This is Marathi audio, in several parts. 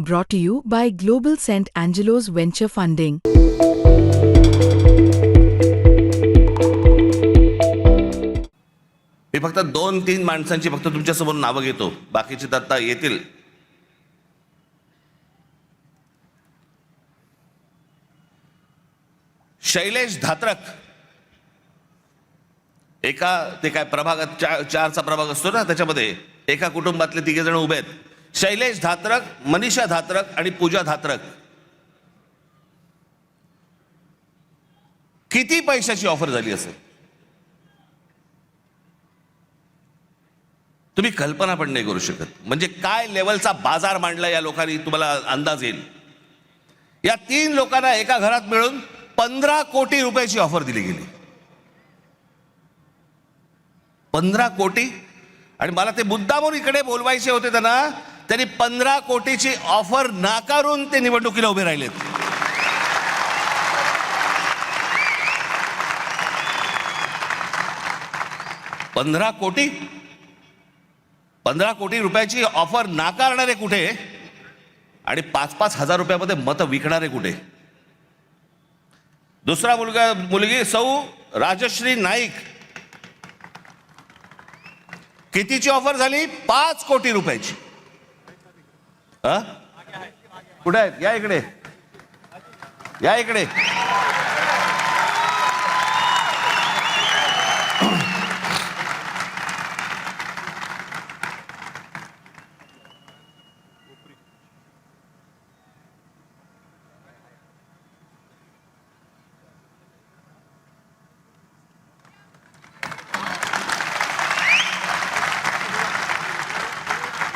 Brought to you by Global St. Angelo's Venture Funding. मी फक्त दोन तीन माणसांची फक्त तुमच्यासमोर नावं घेतो बाकीचे दत्ता येतील शैलेश धात्रक एका ते काय प्रभागात चार चारचा प्रभाग असतो ना त्याच्यामध्ये एका कुटुंबातले तिघे जण उभे आहेत शैलेश धात्रक मनीषा धात्रक आणि पूजा धात्रक. किती पैशाची ऑफर झाली असेल? तुम्ही कल्पना पण नाही करू शकत. म्हणजे काय लेवलचा बाजार मांडला या लोकांनी तुम्हाला अंदाज येईल. या तीन लोकांना एका घरात मिळून पंधरा कोटी रुपयाची ऑफर दिली गेली. पंधरा कोटी? आणि मला ते मुद्दामून इकडे बोलवायचे होते त्यांना त्यांनी पंधरा कोटीची ऑफर नाकारून ते निवडणुकीला उभे राहिलेत. पंधरा कोटी? पंधरा कोटी रुपयाची ऑफर नाकारणारे कुठे? आणि पाच पाच हजार रुपयामध्ये मतं विकणारे कुठे? दुसरा मुलगा मुलगी सौ राजश्री नाईक. कितीची ऑफर झाली? पाच कोटी रुपयाची. कुठे आहेत? या इकडे. या इकडे.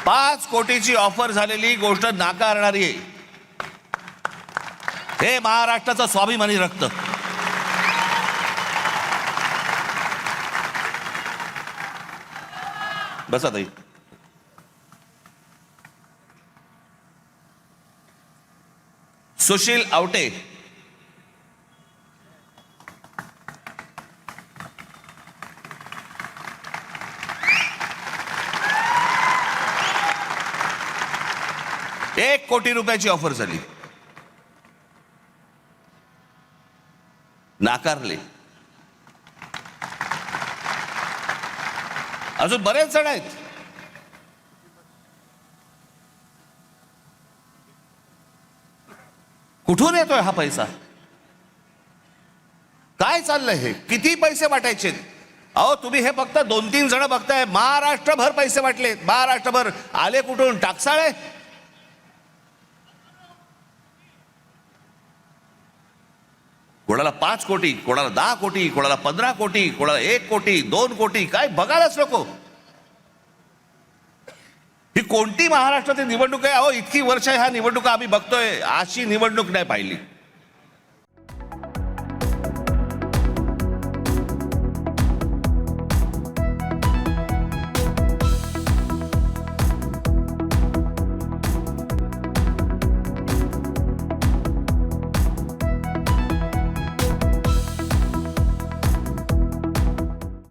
पाच कोटीची ऑफर झालेली गोष्ट नाकारणारी आहे. हे महाराष्ट्राचं स्वाभिमानी रक्त. बसा ताई. सुशील आवटे एक कोटी रुपयाची ऑफर झाली. नाकारले. अजून बरेच जण आहेत. कुठून येतोय हा पैसा? काय चाललंय हे? किती पैसे वाटायचे? अहो तुम्ही हे फक्त दोन तीन जण बघताय. महाराष्ट्रभर पैसे वाटले. महाराष्ट्रभर आले कुठून? टाकसाळे? कोणाला पाच कोटी कोणाला दहा कोटी कोणाला पंधरा कोटी कोणाला एक कोटी दोन कोटी काय बघायलाच नको. ही कोणती महाराष्ट्रातील निवडणूक आहे? अहो इतकी वर्ष ह्या निवडणुका आम्ही बघतोय. अशी निवडणूक नाही पाहिली.